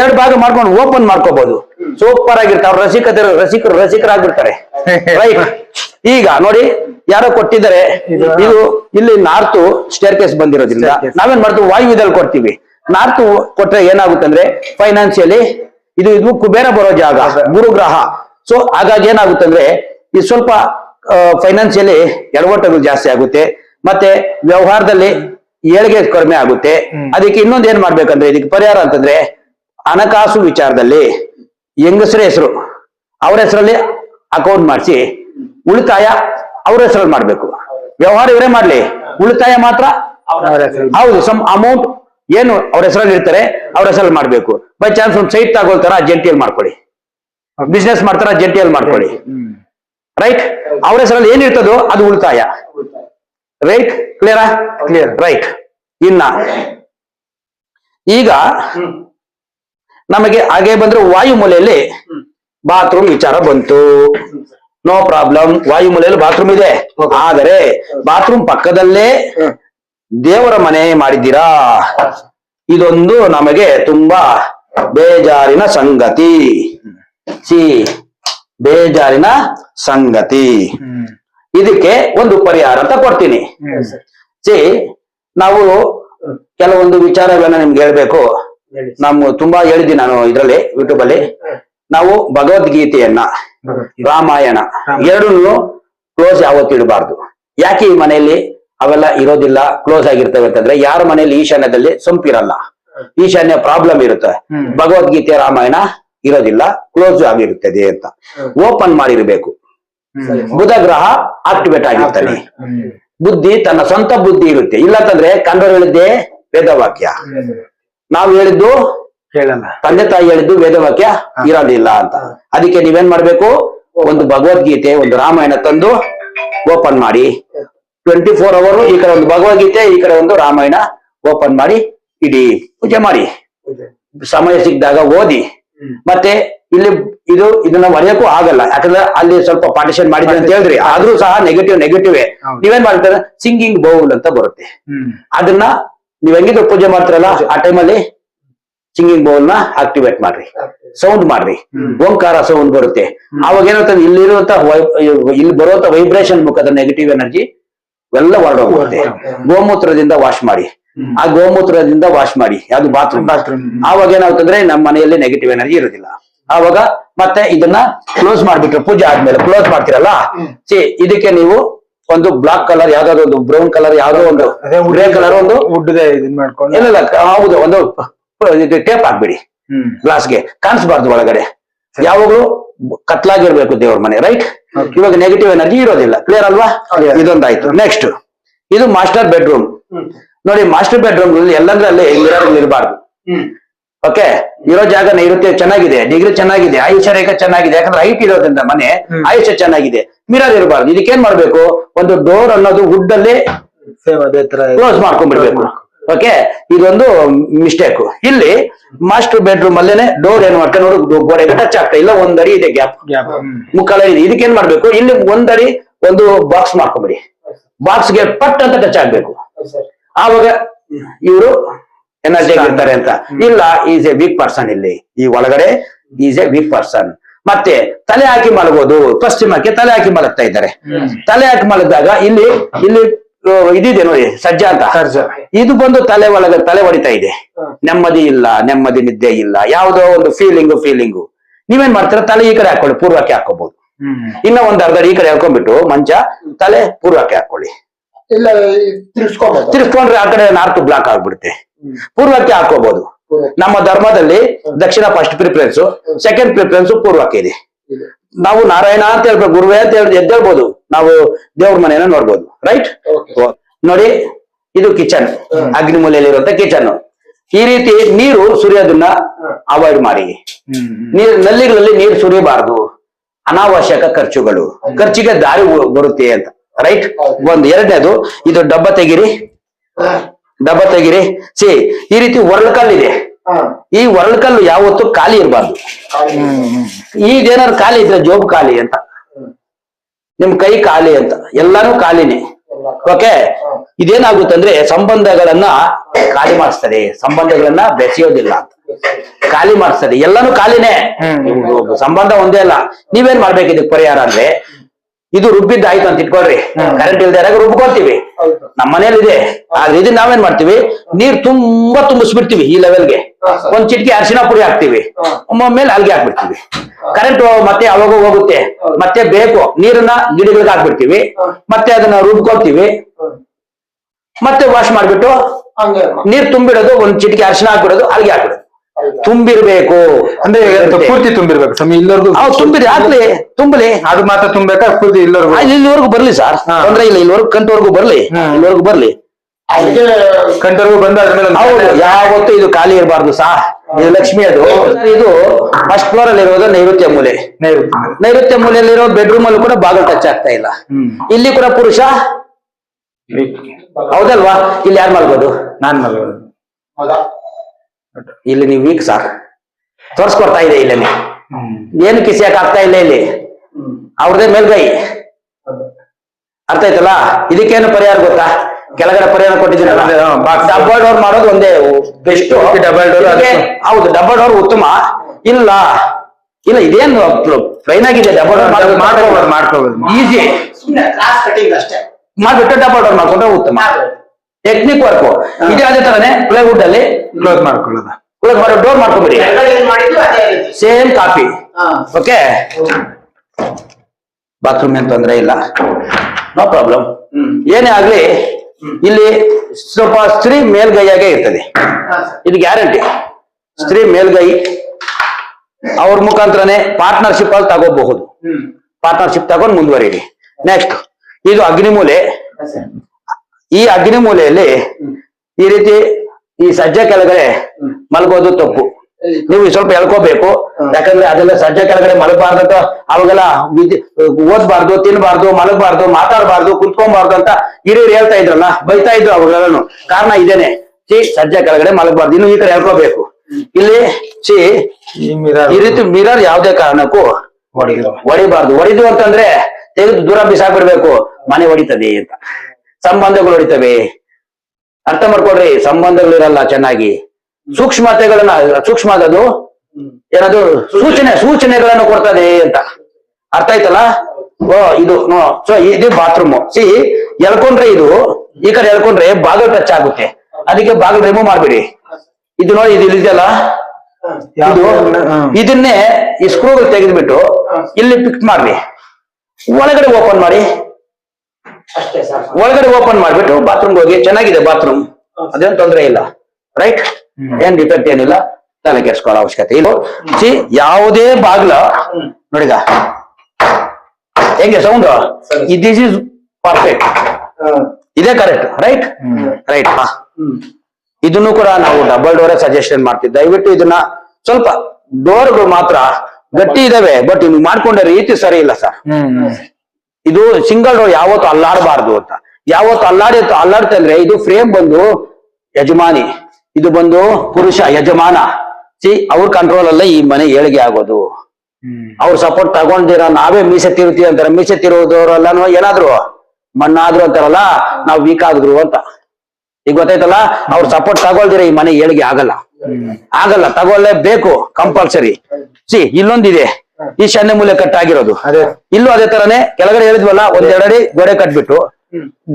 ಎರಡು ಭಾಗ ಮಾಡ್ಕೊಂಡು ಓಪನ್ ಮಾಡ್ಕೋಬಹುದು ಸೂಪರ್ ಆಗಿರ್ತಾರೆ. ಅವ್ರ ರಸಿಕರು ರಸಿಕರು ರಸಿಕರಾಗಿರ್ತಾರೆ. ರೈಟ್ ಈಗ ನೋಡಿ ಯಾರೋ ಕೊಟ್ಟಿದ್ದಾರೆ. ಇದು ಇಲ್ಲಿ ನಾರ್ತ್ ಸ್ಟೇರ್ ಕೇಸ್ ಬಂದಿರೋದ್ರಿಂದ ನಾವೇನ್ ಮಾಡ್ತೀವಿ? ವಾಯುವಿದಲ್ಲಿ ಕೊಡ್ತೀವಿ. ನಾರ್ತ್ ಕೊಟ್ರೆ ಏನಾಗುತ್ತೆ ಅಂದ್ರೆ ಫೈನಾನ್ಸಿಯಲಿ ಇದು ಇದು ಕುಬೇರ ಬರೋ ಜಾಗ ಗುರುಗ್ರಹ. ಸೊ ಹಾಗಾಗಿ ಏನಾಗುತ್ತೆ ಅಂದ್ರೆ ಇದು ಸ್ವಲ್ಪ ಫೈನಾನ್ಸಿಯಲಿ ಎಡವಟ್ಟುಗಳು ಜಾಸ್ತಿ ಆಗುತ್ತೆ. ಮತ್ತೆ ವ್ಯವಹಾರದಲ್ಲಿ ಏಳಿಗೆ ಕಡಿಮೆ ಆಗುತ್ತೆ. ಅದಕ್ಕೆ ಇನ್ನೊಂದ್ ಏನ್ ಮಾಡ್ಬೇಕಂದ್ರೆ ಇದಕ್ಕೆ ಪರಿಹಾರ ಅಂತಂದ್ರೆ ಹಣಕಾಸು ವಿಚಾರದಲ್ಲಿ ಹೆಂಗಸರ ಹೆಸರು ಅವರ ಹೆಸರಲ್ಲಿ ಅಕೌಂಟ್ ಮಾಡಿಸಿ ಉಳಿತಾಯ ಅವ್ರ ಹೆಸರಲ್ಲಿ ಮಾಡಬೇಕು. ವ್ಯವಹಾರ ಇವರೇ ಮಾಡ್ಲಿ ಉಳಿತಾಯ ಮಾತ್ರ ಹೌದು ಸಮ್ ಅಮೌಂಟ್ ಏನು ಅವ್ರ ಹೆಸರಲ್ಲಿ ಇರ್ತಾರೆ ಅವ್ರ ಹೆಸರಲ್ಲಿ ಮಾಡಬೇಕು. ಬೈ ಚಾನ್ಸ್ ಒಂದು ಸೈಟ್ ತಗೊಳ್ತಾರ ಜಂಟಿಯಲ್ಲಿ ಮಾಡ್ಕೊಳ್ಳಿ. ಬಿಸ್ನೆಸ್ ಮಾಡ್ತಾರ ಜಂಟಿಯಲ್ಲಿ ಮಾಡ್ಕೊಳ್ಳಿ. ರೈಟ್ ಅವ್ರ ಹೆಸರಲ್ಲಿ ಏನಿರ್ತದೋ ಅದು ಉಳಿತಾಯ. ರೈಟ್ ಕ್ಲಿಯರಾ ಕ್ಲಿಯರ್ ರೈಟ್ ಇನ್ನ ಈಗ ನಮಗೆ ಹಾಗೆ ಬಂದ್ರೆ ವಾಯುಮೂಲೆಯಲ್ಲಿ ಬಾತ್ರೂಮ್ ವಿಚಾರ ಬಂತು. ನೋ ಪ್ರಾಬ್ಲಮ್ ವಾಯುಮೂಲೆಯಲ್ಲಿ ಬಾತ್ರೂಮ್ ಇದೆ. ಆದರೆ ಬಾತ್ರೂಮ್ ಪಕ್ಕದಲ್ಲೇ ದೇವರ ಮನೆ ಮಾಡಿದ್ದೀರಾ? ಇದೊಂದು ನಮಗೆ ತುಂಬಾ ಬೇಜಾರಿನ ಸಂಗತಿ. ಸಿ ಬೇಜಾರಿನ ಸಂಗತಿ. ಇದಕ್ಕೆ ಒಂದು ಪರಿಹಾರ ಅಂತ ಕೊಡ್ತೀನಿ. ಸಿ ನಾವು ಕೆಲವೊಂದು ವಿಚಾರಗಳನ್ನ ನಿಮ್ಗೆ ಹೇಳ್ಬೇಕು. ಹೇಳಿ. ನಮ್ಮ ತುಂಬಾ ಹೇಳಿದ್ದೀನಿ ನಾನು ಇದರಲ್ಲಿ ಯೂಟ್ಯೂಬ್ ಅಲ್ಲಿ. ನಾವು ಭಗವದ್ಗೀತೆಯನ್ನ ರಾಮಾಯಣ ಎರಡನ್ನು ಕ್ಲೋಸ್ ಯಾವತ್ತು ಇಡಬಾರ್ದು. ಯಾಕೆ ಈ ಮನೆಯಲ್ಲಿ ಅವೆಲ್ಲ ಇರೋದಿಲ್ಲ ಕ್ಲೋಸ್ ಆಗಿರ್ತವೆ ಅಂತಂದ್ರೆ ಯಾರ ಮನೆಯಲ್ಲಿ ಈಶಾನ್ಯದಲ್ಲಿ ಸೊಂಪಿರಲ್ಲ. ಈಶಾನ್ಯ ಪ್ರಾಬ್ಲಮ್ ಇರುತ್ತೆ. ಭಗವದ್ಗೀತೆ ರಾಮಾಯಣ ಇರೋದಿಲ್ಲ ಕ್ಲೋಸ್ ಆಗಿರುತ್ತದೆ ಅಂತ. ಓಪನ್ ಮಾಡಿರ್ಬೇಕು. ಬುಧ ಗ್ರಹ ಆಕ್ಟಿವೇಟ್ ಆಗಿರ್ತಾನೆ. ಬುದ್ಧಿ ತನ್ನ ಸ್ವಂತ ಬುದ್ಧಿ ಇರುತ್ತೆ. ಇಲ್ಲ ಅಂತಂದ್ರೆ ಕಂಡರು ಹೇಳಿದ್ದೆ ವೇದವಾಕ್ಯ. ನಾವು ಹೇಳಿದ್ದು ಹೇಳಲ್ಲ ತಂದೆ ತಾಯಿ ಹೇಳಿದ್ದು ವೇದವಾಕ್ಯ ಇರೋದಿಲ್ಲ ಅಂತ. ಅದಕ್ಕೆ ನೀವೇನ್ ಮಾಡ್ಬೇಕು? ಒಂದು ಭಗವದ್ಗೀತೆ ಒಂದು ರಾಮಾಯಣ ತಂದು ಓಪನ್ ಮಾಡಿ. ಟ್ವೆಂಟಿ ಫೋರ್ ಅವರ್ ಈ ಕಡೆ ಒಂದು ಭಗವದ್ಗೀತೆ ಈ ಕಡೆ ಒಂದು ರಾಮಾಯಣ ಓಪನ್ ಮಾಡಿ ಇಡಿ ಪೂಜೆ ಮಾಡಿ. ಸಮಯ ಸಿಕ್ಕಿದಾಗ ಓದಿ. ಮತ್ತೆ ಇಲ್ಲಿ ಇದು ಇದನ್ನ ಒಡೆಯಕ್ಕೂ ಆಗಲ್ಲ. ಯಾಕಂದ್ರೆ ಅಲ್ಲಿ ಸ್ವಲ್ಪ ಪಾರ್ಟಿಷನ್ ಮಾಡಿದ್ರೆ ಅಂತ ಹೇಳಿದ್ರಿ. ಆದ್ರೂ ಸಹ ನೆಗೆಟಿವ್ ನೆಗೆಟಿವ್. ನೀವೇನ್ ಮಾಡ್ತಾರೆ? ಸಿಂಗಿಂಗ್ ಬೌಲ್ ಅಂತ ಬರುತ್ತೆ. ಅದನ್ನ ನೀವ್ ಹೆಂಗಿದ್ರು ಪೂಜೆ ಮಾಡ್ತಿರಲ್ಲ ಆ ಟೈಮಲ್ಲಿ ಸಿಂಗಿಂಗ್ ಬೌಲ್ನ ಆಕ್ಟಿವೇಟ್ ಮಾಡ್ರಿ ಸೌಂಡ್ ಮಾಡ್ರಿ ಓಂಕಾರ ಸೌಂಡ್ ಬರುತ್ತೆ. ಅವಾಗ ಏನಾಗ್ತದೆ ಇಲ್ಲಿರುವಂತ ಇಲ್ಲಿ ಬರುವಂತ ವೈಬ್ರೇಷನ್ ಮುಖದ ನೆಗೆಟಿವ್ ಎನರ್ಜಿ ಎಲ್ಲ ಹೊರಡೋಗುತ್ತೆ. ಗೋಮೂತ್ರದಿಂದ ವಾಶ್ ಮಾಡಿ. ಆ ಗೋಮೂತ್ರದಿಂದ ವಾಶ್ ಮಾಡಿ ಯಾವ್ದು ಬಾತ್ರೂಮ್ ಬಾತ್ರೂಮ್ ಆವಾಗ ಏನಾಗುತ್ತಂದ್ರೆ ನಮ್ಮ ಮನೆಯಲ್ಲಿ ನೆಗೆಟಿವ್ ಎನರ್ಜಿ ಇರೋದಿಲ್ಲ. ಆವಾಗ ಮತ್ತೆ ಇದನ್ನ ಕ್ಲೋಸ್ ಮಾಡ್ಬಿಟ್ರೆ ಪೂಜೆ ಆದ್ಮೇಲೆ ಕ್ಲೋಸ್ ಮಾಡ್ತಿರಲ್ಲ? ಸಿ ಇದಕ್ಕೆ ನೀವು ಒಂದು ಬ್ಲಾಕ್ ಕಲರ್ ಯಾವ್ದಾದ್ರು ಒಂದು ಬ್ರೌನ್ ಕಲರ್ ಯಾವ್ದೋ ಒಂದು ಅದೇ ಗ್ರೇ ಕಲರ್ ಒಂದು ಉಡ್ಡದೆ ಇದನ್ ಮಾಡ್ಕೊಂಡು. ಇಲ್ಲ ಹೌದು ಒಂದು ಟೇಪ್ ಹಾಕ್ಬಿಡಿ. ಗ್ಲಾಸ್ಗೆ ಕಾಣಿಸ್ಬಾರ್ದು ಒಳಗಡೆ. ಯಾವಾಗ್ಲೂ ಕತ್ಲಾಗಿರ್ಬೇಕು ದೇವ್ರ ಮನೆ ರೈಟ್ ಇವಾಗ ನೆಗೆಟಿವ್ ಎನರ್ಜಿ ಇರೋದಿಲ್ಲ. ಕ್ಲಿಯರ್ ಅಲ್ವಾ? ಇದೊಂದಾಯ್ತು. ನೆಕ್ಸ್ಟ್ ಇದು ಮಾಸ್ಟರ್ ಬೆಡ್ರೂಮ್ ನೋಡಿ ಮಾಸ್ಟರ್ ಬೆಡ್ರೂಮ್ ಎಲ್ಲಂದ್ರಲ್ಲಿ ಮಿರರ್ ಇರಬಾರ್ದು. ಓಕೆ ಇರೋ ಜಾಗ ನೈಋತ್ಯ ಚೆನ್ನಾಗಿದೆ. ಡಿಗ್ರಿ ಚೆನ್ನಾಗಿದೆ ಆಯುಷ್ಯ ರೇಖೆ ಚೆನ್ನಾಗಿದೆ. ಯಾಕಂದ್ರೆ ಹೈಟ್ ಇರೋದ್ರಿಂದ ಮನೆ ಆಯುಷ್ಯ ಚೆನ್ನಾಗಿದೆ. ಮಿರರ್ ಇರಬಾರ್ದು. ಏನ್ ಮಾಡ್ಬೇಕು? ಒಂದು ಡೋರ್ ಅನ್ನೋದು ವುಡ್ ಅಲ್ಲಿ ಕ್ಲೋಸ್ ಮಾಡ್ಕೊಂಡ್ಬಿಡ್ಬೇಕು. ಓಕೆ ಇದೊಂದು ಮಿಸ್ಟೇಕ್ ಇಲ್ಲಿ ಮಾಸ್ಟರ್ ಬೆಡ್ರೂಮ್ ಅಲ್ಲೇನೆ ಡೋರ್ ಏನ್ ಮಾಡ್ತಾರೆ ನೋಡು ಗೋಡೆಗೆ ಟಚ್ ಆಗ್ತಾ ಇಲ್ಲ ಒಂದಡಿ ಇದೆ ಗ್ಯಾಪ್ ಗ್ಯಾಪ್ ಮುಕ್ಕಾಲ ಇದೆ. ಇದಕ್ಕೇನ್ ಮಾಡ್ಬೇಕು? ಇಲ್ಲಿ ಒಂದರಿ ಒಂದು ಬಾಕ್ಸ್ ಮಾಡ್ಕೊಂಬಿಡಿ. ಬಾಕ್ಸ್ಗೆ ಪಟ್ ಅಂತ ಟಚ್ ಆಗ್ಬೇಕು. ಆವಾಗ ಇವರು ಎನರ್ಜಿ ಇರ್ತಾರೆ ಅಂತ. ಇಲ್ಲ ಈಸ್ ಎ ವೀಕ್ ಪರ್ಸನ್ ಇಲ್ಲಿ. ಈ ಒಳಗಡೆ ಈಸ್ ಎ ವೀಕ್ ಪರ್ಸನ್ ಮತ್ತೆ ತಲೆ ಹಾಕಿ ಮಲಗೋದು ಪಶ್ಚಿಮಕ್ಕೆ ತಲೆ ಹಾಕಿ ಮಲಗ್ತಾ ಇದ್ದಾರೆ. ತಲೆ ಹಾಕಿ ಮಲಗಿದಾಗ ಇಲ್ಲಿ ಇಲ್ಲಿ ಇದಿದೆ ನೋಡಿ ಸಜ್ಜ ಅಂತ. ಇದು ಬಂದು ತಲೆ ಒಳಗ ತಲೆ ಹೊಡಿತಾ ಇದೆ. ನೆಮ್ಮದಿ ಇಲ್ಲ ನೆಮ್ಮದಿ ನಿದ್ದೆ ಇಲ್ಲ ಯಾವುದೋ ಒಂದು ಫೀಲಿಂಗು ಫೀಲಿಂಗು ನೀವೇನ್ ಮಾಡ್ತೀರಾ? ತಲೆ ಈ ಕಡೆ ಹಾಕೊಳ್ಳಿ ಪೂರ್ವಕ್ಕೆ ಹಾಕೋಬಹುದು ಇನ್ನ ಒಂದ್ ಅರ್ಧ ಈ ಕಡೆ ಹಾಕೊಂಡ್ಬಿಟ್ಟು ಮಂಚ ತಲೆ ಪೂರ್ವಕ್ಕೆ ಹಾಕೊಳ್ಳಿ. ತಿರ್ಸ್ಕೊಂಡ್ರೆ ಆ ಕಡೆ ನಾರ್ತ್ ಬ್ಲಾಕ್ ಆಗ್ಬಿಡುತ್ತೆ. ಪೂರ್ವಕ್ಕೆ ಹಾಕೋಬಹುದು ನಮ್ಮ ಧರ್ಮದಲ್ಲಿ ದಕ್ಷಿಣ ಫಸ್ಟ್ ಪ್ರಿಫರೆನ್ಸ್ ಸೆಕೆಂಡ್ ಪ್ರಿಫರೆನ್ಸ್ ಪೂರ್ವಕ್ಕೆ ಇದೆ. ನಾವು ನಾರಾಯಣ ಅಂತ ಹೇಳ್ಬೇಕು ಗುರುವೇ ಅಂತ ಹೇಳಿ ಎದ್ದೇಳ್ಬೋದು ನಾವು ದೇವ್ರ ಮನೆಯನ್ನ ನೋಡ್ಬೋದು. ರೈಟ್ ನೋಡಿ ಇದು ಕಿಚನ್ ಅಗ್ನಿಮೂಲೆಯಲ್ಲಿರುವಂತ ಕಿಚನ್ ಈ ರೀತಿ ನೀರು ಸುರಿಯೋದನ್ನ ಅವಾಯ್ಡ್ ಮಾಡಿ. ನೀರ್ ನಲ್ಲಿಗಳಲ್ಲಿ ನೀರು ಸುರಿಯಬಾರದು. ಅನಾವಶ್ಯಕ ಖರ್ಚುಗಳು. ಖರ್ಚಿಗೆ ದಾರಿ ಬರುತ್ತೆ ಅಂತ. ರೈಟ್ ಒಂದ್ ಎರಡನೇದು ಇದು ಡಬ್ಬ ತೆಗಿರಿ. ಡಬ್ಬ ತೆಗಿರಿ. ಸಿ ಈ ರೀತಿ ಒರಳ್ಕಲ್ ಇದೆ ಈ ಒರಳ್ಕಲ್ಲು ಯಾವತ್ತು ಖಾಲಿ ಇರಬಾರ್ದು. ಈಗೇನಾದ್ರು ಖಾಲಿ ಇದ್ರೆ ಜೋಬ್ ಖಾಲಿ ಅಂತ. ನಿಮ್ ಕೈ ಖಾಲಿ ಅಂತ. ಎಲ್ಲಾನು ಖಾಲಿನೇ. ಓಕೆ? ಇದೇನಾಗುತ್ತಂದ್ರೆ ಸಂಬಂಧಗಳನ್ನ ಖಾಲಿ ಮಾಡಿಸ್ತದೆ. ಸಂಬಂಧಗಳನ್ನ ಬೆಸೆಯೋದಿಲ್ಲ ಅಂತ. ಖಾಲಿ ಮಾಡಿಸ್ತದೆ. ಎಲ್ಲಾನು ಖಾಲಿನೇ. ಸಂಬಂಧ ಒಂದೇ ಅಲ್ಲ. ನೀವೇನ್ ಮಾಡ್ಬೇಕು ಇದಕ್ಕೆ ಪರಿಹಾರ ಅಂದ್ರೆ ಇದು ರುಬ್ಬಿದ್ದು ಆಯ್ತು ಅಂತ ಇಟ್ಕೊಳ್ರಿ. ಕರೆಂಟ್ ಇಲ್ದೇ ಇರಾಗ ರುಬ್ಕೊಳ್ತೀವಿ. ನಮ್ಮ ಮನೇಲಿ ಇದೆ ಆದ್ರೆ ಇದನ್ನ ನಾವೇನ್ ಮಾಡ್ತೀವಿ? ನೀರ್ ತುಂಬಾ ತುಂಬಿಸ್ಬಿಡ್ತೀವಿ ಈ ಲೆವೆಲ್ಗೆ. ಒಂದ್ ಚಿಟ್ಕಿ ಅರಿಶಿನ ಪುಡಿ ಹಾಕ್ತಿವಿ. ಮೇಲೆ ಅಲ್ಗೆ ಹಾಕ್ಬಿಡ್ತೀವಿ. ಕರೆಂಟ್ ಮತ್ತೆ ಅವಾಗ ಹೋಗುತ್ತೆ. ಮತ್ತೆ ಬೇಕು ನೀರನ್ನ ಗಿಡಗಳಿಗೆ ಹಾಕ್ಬಿಡ್ತೀವಿ. ಮತ್ತೆ ಅದನ್ನ ರುಬ್ಕೊಳ್ತೀವಿ. ಮತ್ತೆ ವಾಶ್ ಮಾಡ್ಬಿಟ್ಟು ನೀರ್ ತುಂಬಿಡೋದು ಒಂದ್ ಚಿಟ್ಕಿ ಅರಿಶಿನ ಹಾಕ್ಬಿಡೋದು ಅಲ್ಗೆ ಹಾಕ್ಬಿಡೋದು. ತುಂಬಿರ್ಬೇಕು. ಅಂದ್ರೆ ಪೂರ್ತಿ ತುಂಬಿರ್ಬೇಕು ಸ್ವಾಮಿ ಇಲ್ಲರಿಗೂ ಅವ್ ತುಂಬಿರಿ ಆಗ್ಲಿ ತುಂಬಲಿ. ಅದು ಮಾತ್ರ ತುಂಬಬೇಕಾ ಪೂರ್ತಿ ಇಲ್ಲರಿಗೂ ಆ, ಇಲ್ಲಿವರೆಗೂ ಬರ್ಲಿ ಸರ್ ಹಾ. ತೊಂದ್ರೆ ಇಲ್ಲ ಇಲ್ಲಿವರೆಗೂ ಕಂಟವರೆಗೂ ಬರ್ಲಿ. ಇಲ್ಲಿವರೆಗೂ ಬರ್ಲಿ. ಕಂಟರ್ಗೂ ಬಂದು ಅದ್ರ ಹೌದು ಯಾವತ್ತೂ ಇದು ಖಾಲಿ ಇರಬಾರ್ದು ಸಾ ಇದು ಲಕ್ಷ್ಮಿ ಅದು. ಇದು ಫಸ್ಟ್ ಫ್ಲೋರ್ ಅಲ್ಲಿ ಇರೋದು ನೈಋತ್ಯ ಮೂಲೆ. ನೈಋತ್ಯ ನೈಋತ್ಯ ಮೂಲೆಯಲ್ಲಿರೋ ಬೆಡ್ರೂಮ್ ಅಲ್ಲಿ ಕೂಡ ಬಾಗಿಲು ಟಚ್ ಆಗ್ತಾ ಇಲ್ಲ. ಇಲ್ಲಿ ಕೂಡ ಪುರುಷ? ಹೌದಲ್ವಾ? ಇಲ್ಲಿ ಯಾರು ಮಾಡ್ಬೋದು ನಾನ್ ಮಾಡ್ಬೋದು ಹೌದಾ? ಇಲ್ಲಿ ನೀವು ವೀಕ್ ಸರ್ ತೋರಿಸ್ಕೊಡ್ತಾ ಇದೆ ಇಲ್ಲಿ ಏನು ಕಿಸಿಯಕ್ ಆಗ್ತಾ ಇಲ್ಲ ಇಲ್ಲಿ? ಅವ್ರದೇ ಮೇಲ್ಗೈ. ಅರ್ಥ ಆಯ್ತಲ್ಲ? ಇದಕ್ಕೇನು ಪರಿಹಾರ ಗೊತ್ತಾ? ಕೆಳಗಡೆ ಪರಿಹಾರ ಕೊಟ್ಟಿದ್ದೀನಲ್ಲ ಅದೇ, ಡಬಲ್ ಡೋರ್ ಮಾಡೋದು ಒಂದೇ ಬೆಸ್ಟ್ ಡಬಲ್ ಡೋರ್ ಹೌದು ಡಬಲ್ ಡೋರ್ ಉತ್ತಮ. ಇಲ್ಲ. ಇಲ್ಲ ಇದೇನು ಪ್ಲೈನ್ ಆಗಿದೆ? ಡಬಲ್ ಡೋರ್ ಮಾಡ್ಕೋಬಹುದು ಮಾಡ್ಕೋಬಹುದು ಈಸಿ ಮಾಡ್ಬಿಟ್ಟು ಡಬಲ್ ಡೋರ್ ಮಾಡ್ಕೊಂಡ್ರೆ ಉತ್ತಮ. ಟೆಕ್ನಿಕ್ ವರ್ಕ್ ಇದೆ ಅದೇ ತರನೇ ಪ್ಲೇವುಡ್ ಅಲ್ಲಿ. ಕ್ಲೋಸ್ ಮಾಡ್ಕೊಳ್ಳೋದು. ಕ್ಲೋಸ್ ಮಾಡೋ ಡೋರ್ ಮಾಡ್ಕೊಂಡ್ಬಿಡಿ ಸೇಮ್ ಕಾಪಿ ಓಕೆ ಬಾತ್ರೂಮ್ ಏನ್ ತೊಂದ್ರೆ ಇಲ್ಲ. ನೋ ಪ್ರಾಬ್ಲಮ್ ಏನೇ ಆಗ್ಲಿ ಇಲ್ಲಿ ಸ್ವಲ್ಪ ಸ್ತ್ರೀ ಮೇಲ್ಗೈಯಾಗೆ ಇರ್ತದೆ. ಇದು ಗ್ಯಾರಂಟಿ ಸ್ತ್ರೀ ಮೇಲ್ಗೈ ಅವ್ರ ಮುಖಾಂತರನೇ ಪಾರ್ಟ್ನರ್ಶಿಪ್ ಅಲ್ಲಿ ತಗೋಬಹುದು. ಪಾರ್ಟ್ನರ್ಶಿಪ್ ತಗೊಂಡು ಮುಂದುವರಿಯಿರಿ. ನೆಕ್ಸ್ಟ್ ಇದು ಅಗ್ನಿಮೂಲೆ. ಈ ಅಗ್ನಿಮೂಲೆಯಲ್ಲಿ ಈ ರೀತಿ ಈ ಸಜ್ಜೆ ಕೆಳಗಡೆ ಮಲಗೋದು ತಪ್ಪು. ನೀವು ಸ್ವಲ್ಪ ಎಳ್ಕೋಬೇಕು. ಯಾಕಂದ್ರೆ ಅದೆಲ್ಲ ಸಜ್ಜೆ ಕೆಳಗಡೆ ಮಲಗಬಾರ್ದು ಅಂತ ಅವಾಗೆಲ್ಲ ಓದ್ಬಾರ್ದು ತಿನ್ಬಾರ್ದು ಮಲಗಬಾರ್ದು ಮಾತಾಡಬಾರ್ದು ಕುತ್ಕೊಬಾರ್ದು ಅಂತ ಹಿರಿಯರು ಹೇಳ್ತಾ ಇದ್ರಲ್ಲ ಬೈತಾ ಇದ್ರು ಅವಾಗೆಲ್ಲನು ಕಾರಣ ಇದೇನೆ. ಸಿ ಸಜ್ಜೆ ಕೆಳಗಡೆ ಮಲಗಬಾರ್ದು. ಇನ್ನು ಈ ಕಡೆ ಎಳ್ಕೋಬೇಕು. ಇಲ್ಲಿ ಸಿ ಈ ಮಿರರ್. ಈ ರೀತಿ ಮಿರರ್ ಯಾವ್ದೇ ಕಾರಣಕ್ಕೂ ಹೊಡಿಬಾರ್ದು. ಹೊಡಿದು ಅಂತಂದ್ರೆ ತೆಗೆದು ದೂರ ಬಿಸಾಕ್ಬಿಡ್ಬೇಕು. ಮನೆ ಹೊಡಿತದೆ ಅಂತ. ಸಂಬಂಧಗಳು ಹೊಡಿತವೆ ಅರ್ಥ ಮಾಡ್ಕೊಡ್ರಿ ಸಂಬಂಧಗಳಿರಲ್ಲ ಚೆನ್ನಾಗಿ. ಸೂಕ್ಷ್ಮತೆಗಳನ್ನ ಸೂಕ್ಷ್ಮ ಅದು ಏನದು? ಸೂಚನೆ. ಸೂಚನೆಗಳನ್ನು ಕೊಡ್ತದೆ ಅಂತ. ಅರ್ಥ ಆಯ್ತಲ್ಲ? ಓ ಇದು ನೋ ಸೊ ಇದು ಬಾತ್ರೂಮ್ ಸಿ ಎಳ್ಕೊಂಡ್ರೆ ಇದು ಈ ಕಡೆ ಎಳ್ಕೊಂಡ್ರೆ ಬಾಗಿಲು ಟಚ್ ಆಗುತ್ತೆ. ಅದಕ್ಕೆ ಬಾಗಿಲು ರಿಮೂವ್ ಮಾಡ್ಬಿಡಿ. ಇದು ನೋಡಿ ಇದು ಇದೆಯಲ್ಲ ಇದು ಇದನ್ನೇ ಈ ಸ್ಕ್ರೂಗಳು ತೆಗೆದ್ಬಿಟ್ಟು ಇಲ್ಲಿ ಫಿಕ್ಸ್ ಮಾಡ್ರಿ. ಒಳಗಡೆ ಓಪನ್ ಮಾಡಿ. ಅಷ್ಟೇ ಸರ್ ಒಳಗಡೆ ಓಪನ್ ಮಾಡ್ಬಿಟ್ಟು ಬಾತ್ರೂಮ್ ಹೋಗಿ ಚೆನ್ನಾಗಿದೆ ಬಾತ್ರೂಮ್ ಅದೇನ್ ತೊಂದ್ರೆ ಇಲ್ಲ. ರೈಟ್ ಏನ್ ಡಿಫೆಕ್ಟ್ ಏನಿಲ್ಲ. ತಲೆ ಕೆಡ್ಸ್ಕೊಳ್ಳೋ ಅವಶ್ಯಕತೆ ಇಲ್ಲ. ಸಿ ಯಾವುದೇ ಬಾಗ್ಲ ನೋಡಿಗ? ಹೆಂಗೆ ಸೌಂಡ್ ದಿಸ್ ಇಸ್ ಪರ್ಫೆಕ್ಟ್ ಇದೇ ಕರೆಕ್ಟ್ ರೈಟ್ ರೈಟ್ ಹಾ. ಇದನ್ನು ಕೂಡ ನಾವು ಡಬಲ್ ಡೋರ್ ಸಜೆಷನ್ ಮಾಡ್ತೀವಿ. ದಯವಿಟ್ಟು ಇದನ್ನ ಸ್ವಲ್ಪ ಡೋರ್ಗಳು ಮಾತ್ರ ಗಟ್ಟಿ ಇದಾವೆ ಬಟ್ ನೀವು ಮಾಡ್ಕೊಂಡ ರೀತಿ ಸರಿ ಇಲ್ಲ ಸರ್ ಹ್ಮ್. ಇದು ಸಿಂಗಲ್ ರೋ ಯಾವತ್ತು ಅಲ್ಲಾಡಬಾರ್ದು ಅಂತ. ಯಾವತ್ತು ಅಲ್ಲಾಡಿ ಅಲ್ಲಾಡ್ತಂದ್ರೆ ಇದು ಫ್ರೇಮ್ ಬಂದು ಯಜಮಾನಿ ಇದು ಬಂದು ಪುರುಷ ಯಜಮಾನ. ಸಿ ಅವ್ರ ಕಂಟ್ರೋಲ್ ಅಲ್ಲ ಈ ಮನೆ ಏಳಿಗೆ ಆಗೋದು. ಅವ್ರ ಸಪೋರ್ಟ್ ತಗೊಂಡಿರ ನಾವೇ ಮೀಸೆ ತಿರುತ್ತೀವಿ ಅಂತಾರೆ. ಮೀಸೆ ತಿರುವುದವರೆಲ್ಲ ಏನಾದ್ರು? ಮಣ್ಣಾದ್ರು ಅಂತಾರಲ್ಲ ನಾವು ವೀಕ್ ಆಗಿದ್ರು ಅಂತ. ಈಗ ಗೊತ್ತಾಯ್ತಲ್ಲ ಅವ್ರ ಸಪೋರ್ಟ್ ತಗೊಳ್ದಿರ ಈ ಮನೆ ಏಳಿಗೆ ಆಗಲ್ಲ. ಆಗಲ್ಲ ತಗೊಳ್ಳೇಬೇಕು ಕಂಪಲ್ಸರಿ ಸಿ ಇಲ್ಲೊಂದಿದೆ. ಈಶಾನ್ಯ ಮೂಲೆ ಕಟ್ ಆಗಿರೋದು ಇಲ್ಲೂ ಅದೇ ತರನೇ ಕೆಳಗಡೆ ಹೇಳಿದ್ವಲ್ಲ ಒಂದೆರಡಿ ಅಡಿ ಗೋಡೆ ಕಟ್ಬಿಟ್ಟು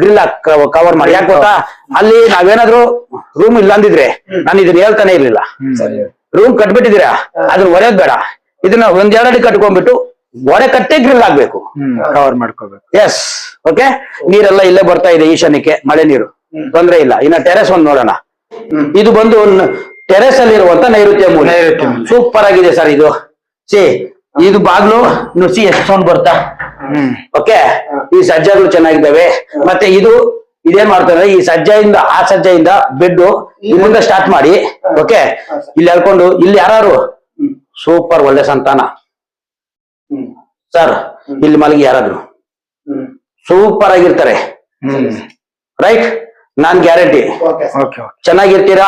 ಗ್ರಿಲ್ ಕವರ್ ಮಾಡಿ. ಯಾಕೆ ಗೊತ್ತಾ? ಅಲ್ಲಿ ನಾವೇನಾದ್ರು ರೂಮ್ ಇಲ್ಲ ಅಂದಿದ್ರೆ ನಾನು ಇದನ್ನ ಹೇಳ್ತಾನೆ ಇರ್ಲಿಲ್ಲ. ರೂಮ್ ಕಟ್ಬಿಟ್ಟಿದ್ದೀರಾ? ಅದನ್ನ ಒರೆಯೋದ್ ಬೇಡ. ಇದನ್ನ ಒಂದೆರಡಿ ಕಟ್ಕೊಂಡ್ಬಿಟ್ಟು ಗೋಡೆ ಕಟ್ಟೆ ಗ್ರಿಲ್ ಆಗ್ಬೇಕು ಕವರ್ ಮಾಡ್ಕೋಬೇಕು. ಎಸ್ ಓಕೆ ನೀರೆಲ್ಲ ಇಲ್ಲೇ ಬರ್ತಾ ಇದೆ ಈಶಾನ್ಯಕ್ಕೆ ಮಳೆ ನೀರು. ತೊಂದ್ರೆ ಇಲ್ಲ. ಇನ್ನ ಟೆರೆಸ್ ಒಂದ್ ನೋಡೋಣ. ಇದು ಬಂದು ಟೆರೆಸ್ ಅಲ್ಲಿ ಇರುವಂತ ನೈರುತ್ಯ ನೈಋತ್ಯ ಮೂಲೆ. ಸೂಪರ್ ಆಗಿದೆ ಸರ್ ಇದು. ಸಿ ಇದು ಬಾಗ್ಲು ನುಸಿ ಎಷ್ಟು ಸೌಂಡ್ ಬರ್ತಾ. ಓಕೆ ಈ ಸಜ್ಜಗಳು ಚೆನ್ನಾಗಿದ್ದಾವೆ. ಮತ್ತೆ ಇದು ಇದೇನ್ ಮಾಡ್ತಾರೆ ಈ ಸಜ್ಜೆಯಿಂದ ಆ ಸಜ್ಜೆಯಿಂದ ಬೆಡ್ ಇಲ್ಲಿಂದ ಸ್ಟಾರ್ಟ್ ಮಾಡಿ. ಓಕೆ ಇಲ್ಲಿ ಹೇಳ್ಕೊಂಡು ಇಲ್ಲಿ ಯಾರು ಸೂಪರ್ ಒಳ್ಳೆ ಸಂತಾನ. ಸರ್ ಇಲ್ಲಿ ಮಲಗಿ ಯಾರಾದ್ರು? ಸೂಪರ್ ಆಗಿರ್ತಾರೆ. ಹ್ಮ್. ರೈಟ್ ನಾನ್ ಗ್ಯಾರಂಟಿ ಓಕೆ ಓಕೆ ಓಕೆ ಚೆನ್ನಾಗಿರ್ತೀರಾ?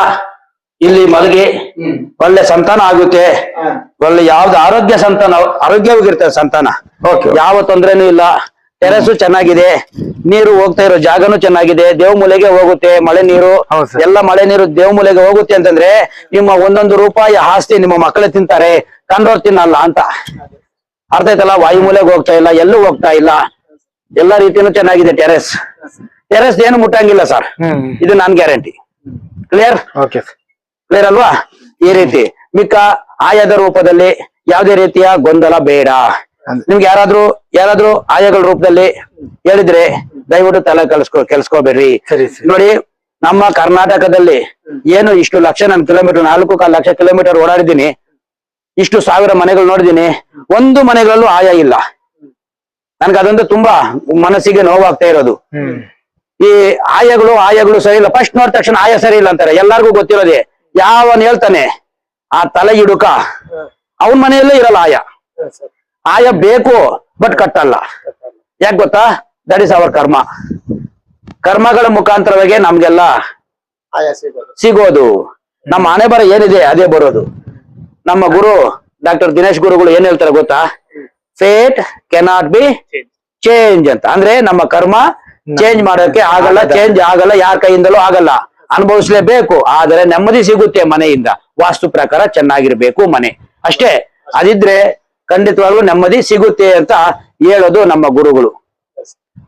ಇಲ್ಲಿ ಮಲಗಿ ಒಳ್ಳೆ ಸಂತಾನ ಆಗುತ್ತೆ. ಒಳ್ಳೆ ಯಾವ್ದು ಆರೋಗ್ಯ ಸಂತಾನ ಆರೋಗ್ಯವಾಗಿರ್ತದೆ ಸಂತಾನ. ಯಾವ ತೊಂದ್ರೆನೂ ಇಲ್ಲ. ಟೆರೆಸ್ ಚೆನ್ನಾಗಿದೆ. ನೀರು ಹೋಗ್ತಾ ಇರೋ ಜಾಗನೂ ಚೆನ್ನಾಗಿದೆ. ದೇವ್ ಮೂಲೆಗೆ ಹೋಗುತ್ತೆ ಮಳೆ ನೀರು. ಎಲ್ಲ ಮಳೆ ನೀರು ದೇವ್ ಮೂಲೆಗೆ ಹೋಗುತ್ತೆ ಅಂತಂದ್ರೆ ನಿಮ್ಮ ಒಂದೊಂದು ರೂಪಾಯಿ ಆಸ್ತಿ ನಿಮ್ಮ ಮಕ್ಕಳೇ ತಿಂತಾರೆ. ಕಂಡ್ರೋರ್ ತಿನ್ನಲ್ಲ ಅಂತ. ಅರ್ಥ ಆಯ್ತಲ್ಲ? ವಾಯು ಮೂಲೆಗೆ ಹೋಗ್ತಾ ಇಲ್ಲ ಎಲ್ಲೂ ಹೋಗ್ತಾ ಇಲ್ಲ. ಎಲ್ಲ ರೀತಿನೂ ಚೆನ್ನಾಗಿದೆ ಟೆರೆಸ್. ಟೆರೆಸ್ ಏನು ಮುಟ್ಟಂಗಿಲ್ಲ ಸರ್. ಇದು ನಾನ್ ಗ್ಯಾರಂಟಿ. ಕ್ಲಿಯರ್ ಓಕೆ ಕ್ಲಿಯರ್ ಅಲ್ವಾ? ಈ ರೀತಿ. ಮಿಕ್ಕ ಆಯದ ರೂಪದಲ್ಲಿ ಯಾವುದೇ ರೀತಿಯ ಗೊಂದಲ ಬೇಡ. ನಿಮ್ಗೆ ಯಾರಾದ್ರೂ ಯಾರಾದ್ರೂ ಆಯಗಳ ರೂಪದಲ್ಲಿ ಹೇಳಿದ್ರೆ ದಯವಿಟ್ಟು ತಲೆ ಕಲ್ಸ್ಕೊ ಕೆಲ್ಸ್ಕೋಬೇಡ್ರಿ. ನೋಡಿ ನಮ್ಮ ಕರ್ನಾಟಕದಲ್ಲಿ ಏನು ಇಷ್ಟು ಲಕ್ಷ ನಾನು ಕಿಲೋಮೀಟರ್ ನಾಲ್ಕು ಕಾಲು ಲಕ್ಷ ಕಿಲೋಮೀಟರ್ ಓಡಾಡಿದ್ದೀನಿ. ಇಷ್ಟು ಸಾವಿರ ಮನೆಗಳು ನೋಡಿದೀನಿ ಒಂದು ಮನೆಗಳಲ್ಲೂ ಆಯ ಇಲ್ಲ. ನನ್ಗೆ ಅದೊಂದು ತುಂಬಾ ಮನಸ್ಸಿಗೆ ನೋವಾಗ್ತಾ ಇರೋದು. ಈ ಆಯಗಳು ಆಯಗಳು ಸರಿ ಇಲ್ಲ. ಫಸ್ಟ್ ನೋಡಿದ ತಕ್ಷಣ ಆಯ ಸರಿ ಇಲ್ಲ ಅಂತಾರೆ. ಎಲ್ಲಾರ್ಗು ಗೊತ್ತಿರೋದೆ. ಯಾವನ್ ಹೇಳ್ತಾನೆ ಆ ತಲೆ ಹಿಡುಕ. ಅವನ್ ಮನೆಯಲ್ಲೇ ಇರಲ್ಲ ಆಯ. ಆಯ ಬೇಕು ಬಟ್ ಕಟ್ಟಲ್ಲ. ಯಾಕೆ ಗೊತ್ತಾ? ದಟ್ ಇಸ್ ಅವರ್ ಕರ್ಮ ಕರ್ಮಗಳ ಮುಖಾಂತರವಾಗಿ ನಮ್ಗೆಲ್ಲ ಸಿಗೋದು. ನಮ್ಮ ಹಣೆ ಬರ ಏನಿದೆ ಅದೇ ಬರೋದು. ನಮ್ಮ ಗುರು ಡಾಕ್ಟರ್ ದಿನೇಶ್ ಗುರುಗಳು ಏನ್ ಹೇಳ್ತಾರೆ ಗೊತ್ತಾ? ಫೇಟ್ ಕೆನಾಟ್ ಬಿ ಚೇಂಜ್ ಅಂತ. ಅಂದ್ರೆ ನಮ್ಮ ಕರ್ಮ ಚೇಂಜ್ ಮಾಡೋಕೆ ಆಗಲ್ಲ ಚೇಂಜ್ ಆಗಲ್ಲ ಯಾರ ಕೈಯಿಂದಲೂ ಆಗಲ್ಲ. ಅನುಭವಿಸ್ಲೇಬೇಕು. ಆದರೆ ನೆಮ್ಮದಿ ಸಿಗುತ್ತೆ ಮನೆಯಿಂದ. ವಾಸ್ತು ಪ್ರಕಾರ ಚೆನ್ನಾಗಿರ್ಬೇಕು ಮನೆ. ಅಷ್ಟೇ ಅದಿದ್ರೆ ಖಂಡಿತವಾಗ್ಲೂ ನೆಮ್ಮದಿ ಸಿಗುತ್ತೆ ಅಂತ ಹೇಳೋದು ನಮ್ಮ ಗುರುಗಳು.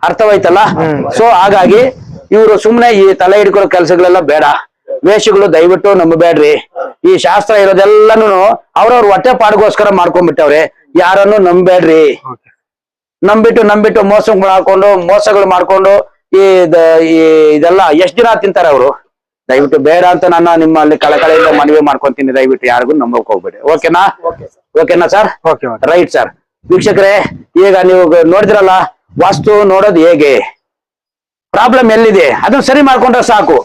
ಅರ್ಥವಾಯ್ತಲ್ಲ? ಸೊ ಹಾಗಾಗಿ ಇವರು ಸುಮ್ನೆ ಈ ತಲೆ ಹಿಡ್ಕೊಳ್ಳೋ ಕೆಲಸಗಳೆಲ್ಲ ಬೇಡ. ವೇಷಗಳು ದಯವಿಟ್ಟು ನಂಬಬೇಡ್ರಿ. ಈ ಶಾಸ್ತ್ರ ಇರೋದೆಲ್ಲಾನು ಅವ್ರವ್ರ ಹೊಟ್ಟೆ ಪಾಡ್ಗೋಸ್ಕರ ಮಾಡ್ಕೊಂಡ್ಬಿಟ್ಟವ್ರೆ. ಯಾರನ್ನು ನಂಬೇಡ್ರಿ ನಂಬಿಟ್ಟು ನಂಬಿಟ್ಟು ಮೋಸಗಳು ಮಾಡ್ಕೊಂಡು ಮೋಸಗಳು ಮಾಡ್ಕೊಂಡು ಈ ಇದೆಲ್ಲ ಎಷ್ಟ್ ದಿನ ತಿಂತಾರೆ ಅವರು? ದಯವಿಟ್ಟು ಬೇಡ ಅಂತ ನಾನು ನಿಮ್ಮಲ್ಲಿ ಕಳಕಳಿಯಿಂದ ಮನವಿ ಮಾಡ್ಕೊಂತೀನಿ ದಯವಿಟ್ಟು ಯಾರಿಗೂ ನಂಬಕ್ ಹೋಗ್ಬೇಡಿ. ಓಕೆನಾ? ಓಕೆನಾ ಸರ್? Right sir. ವೀಕ್ಷಕರೇ ಈಗ ನೀವು ನೋಡಿದ್ರಲ್ಲ ವಾಸ್ತು ನೋಡೋದು ಹೇಗೆ? ಪ್ರಾಬ್ಲಮ್ ಎಲ್ಲಿದೆ? ಅದನ್ನ ಸರಿ ಮಾಡ್ಕೊಂಡ್ರೆ ಸಾಕು.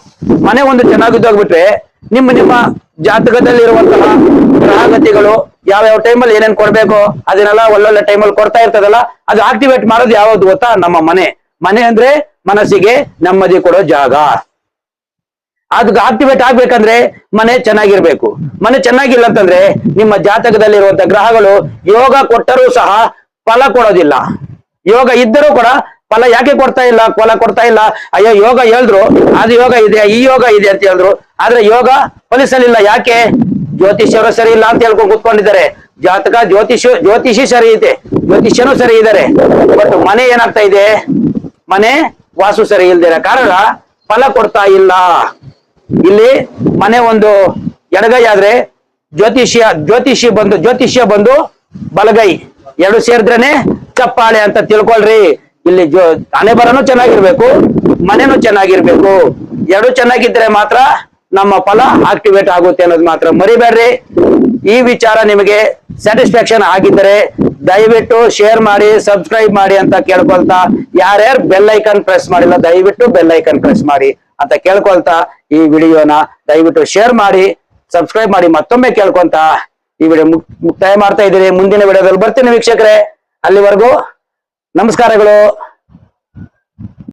ಮನೆ ಒಂದು ಚೆನ್ನಾಗಿದ್ದೋಗ್ಬಿಟ್ರೆ ನಿಮ್ಮ ನಿಮ್ಮ ಜಾತಕದಲ್ಲಿ ಇರುವಂತಹ ಗ್ರಹಗತಿಗಳು ಯಾವ ಯಾವ ಟೈಮಲ್ಲಿ ಏನೇನ್ ಕೊಡ್ಬೇಕು ಅದನ್ನೆಲ್ಲ ಒಳ್ಳೊಳ್ಳೆ ಟೈಮಲ್ಲಿ ಕೊಡ್ತಾ ಇರ್ತದಲ್ಲ ಅದು ಆಕ್ಟಿವೇಟ್ ಮಾಡೋದು ಯಾವ್ದು ಗೊತ್ತಾ? ನಮ್ಮ ಮನೆ. ಮನೆ ಅಂದ್ರೆ ಮನಸ್ಸಿಗೆ ನೆಮ್ಮದಿ ಕೊಡೋ ಜಾಗ. ಅದು ಆಕ್ಟಿವೇಟ್ ಆಗ್ಬೇಕಂದ್ರೆ ಮನೆ ಚೆನ್ನಾಗಿರ್ಬೇಕು. ಮನೆ ಚೆನ್ನಾಗಿಲ್ಲ ಅಂತಂದ್ರೆ ನಿಮ್ಮ ಜಾತಕದಲ್ಲಿ ಇರುವಂತ ಗ್ರಹಗಳು ಯೋಗ ಕೊಟ್ಟರೂ ಸಹ ಫಲ ಕೊಡೋದಿಲ್ಲ. ಯೋಗ ಇದ್ದರೂ ಕೂಡ ಫಲ ಯಾಕೆ ಕೊಡ್ತಾ ಇಲ್ಲ? ಫಲ ಕೊಡ್ತಾ ಇಲ್ಲ. ಅಯ್ಯೋ, ಯೋಗ ಹೇಳಿದ್ರು, ಅದು ಯೋಗ ಇದೆ, ಈ ಯೋಗ ಇದೆ ಅಂತ ಹೇಳಿದ್ರು. ಆದ್ರೆ ಯೋಗ ಫಲಿಸಲಿಲ್ಲ. ಯಾಕೆ? ಜ್ಯೋತಿಷ್ಯರು ಸರಿ ಇಲ್ಲ ಅಂತ ಹೇಳ್ಕೊಂಡು ಕೂತ್ಕೊಂಡಿದ್ದಾರೆ. ಜಾತಕ ಜ್ಯೋತಿಷ ಜ್ಯೋತಿಷಿ ಸರಿ ಇದೆ. ಜ್ಯೋತಿಷ್ಯನು ಸರಿ ಇದ್ದಾರೆ. ಬಟ್ ಮನೆ ಏನಾಗ್ತಾ ಇದೆ? ಮನೆ ವಾಸು ಸರಿ ಇಲ್ದಿರ ಕಾರಣ ಫಲ ಕೊಡ್ತಾ ಇಲ್ಲ. ಇಲ್ಲಿ ಮನೆ ಒಂದು ಎಡಗೈ ಆದ್ರೆ ಜ್ಯೋತಿಷ್ಯ ಜ್ಯೋತಿಷಿ ಬಂದು, ಜ್ಯೋತಿಷ್ಯ ಬಂದು ಬಲಗೈ. ಎರಡು ಸೇರಿದ್ರೇನೆ ಚಪ್ಪಾಳೆ ಅಂತ ತಿಳ್ಕೊಳ್ರಿ. ಇಲ್ಲಿ ಜೋ ಹಣೆ ಬರನು ಚೆನ್ನಾಗಿರ್ಬೇಕು, ಮನೆನೂ ಚೆನ್ನಾಗಿರ್ಬೇಕು. ಎರಡು ಚೆನ್ನಾಗಿದ್ರೆ ಮಾತ್ರ ನಮ್ಮ ಫಲ ಆಕ್ಟಿವೇಟ್ ಆಗುತ್ತೆ ಅನ್ನೋದು ಮಾತ್ರ. ಮರಿಬೇಡ್ರಿ. ಈ ವಿಚಾರ ನಿಮಗೆ ಸ್ಯಾಟಿಸ್ಫ್ಯಾಕ್ಷನ್ ಆಗಿದ್ದರೆ ದಯವಿಟ್ಟು ಶೇರ್ ಮಾಡಿ, ಸಬ್ಸ್ಕ್ರೈಬ್ ಮಾಡಿ ಅಂತ ಕೇಳ್ಕೊಳ್ತಾ, ಯಾರ್ಯಾರು ಬೆಲ್ ಐಕನ್ ಪ್ರೆಸ್ ಮಾಡಿಲ್ಲ, ದಯವಿಟ್ಟು ಬೆಲ್ ಐಕನ್ ಪ್ರೆಸ್ ಮಾಡಿ. ಅಂತ ಕೇಳ್ಕೊಳ್ತಾ ಈ ವಿಡಿಯೋನ ದಯವಿಟ್ಟು ಶೇರ್ ಮಾಡಿ ಸಬ್ಸ್ಕ್ರೈಬ್ ಮಾಡಿ, ಮತ್ತೊಮ್ಮೆ ಕೇಳ್ಕೊಂತ ಈ ವಿಡಿಯೋ ಮುಕ್ತಾಯ ಮಾಡ್ತಾ ಇದ್ದೀರಿ. ಮುಂದಿನ ವಿಡಿಯೋದಲ್ಲಿ ಬರ್ತೀನಿ ವೀಕ್ಷಕರೇ. ಅಲ್ಲಿವರೆಗೂ ನಮಸ್ಕಾರಗಳು.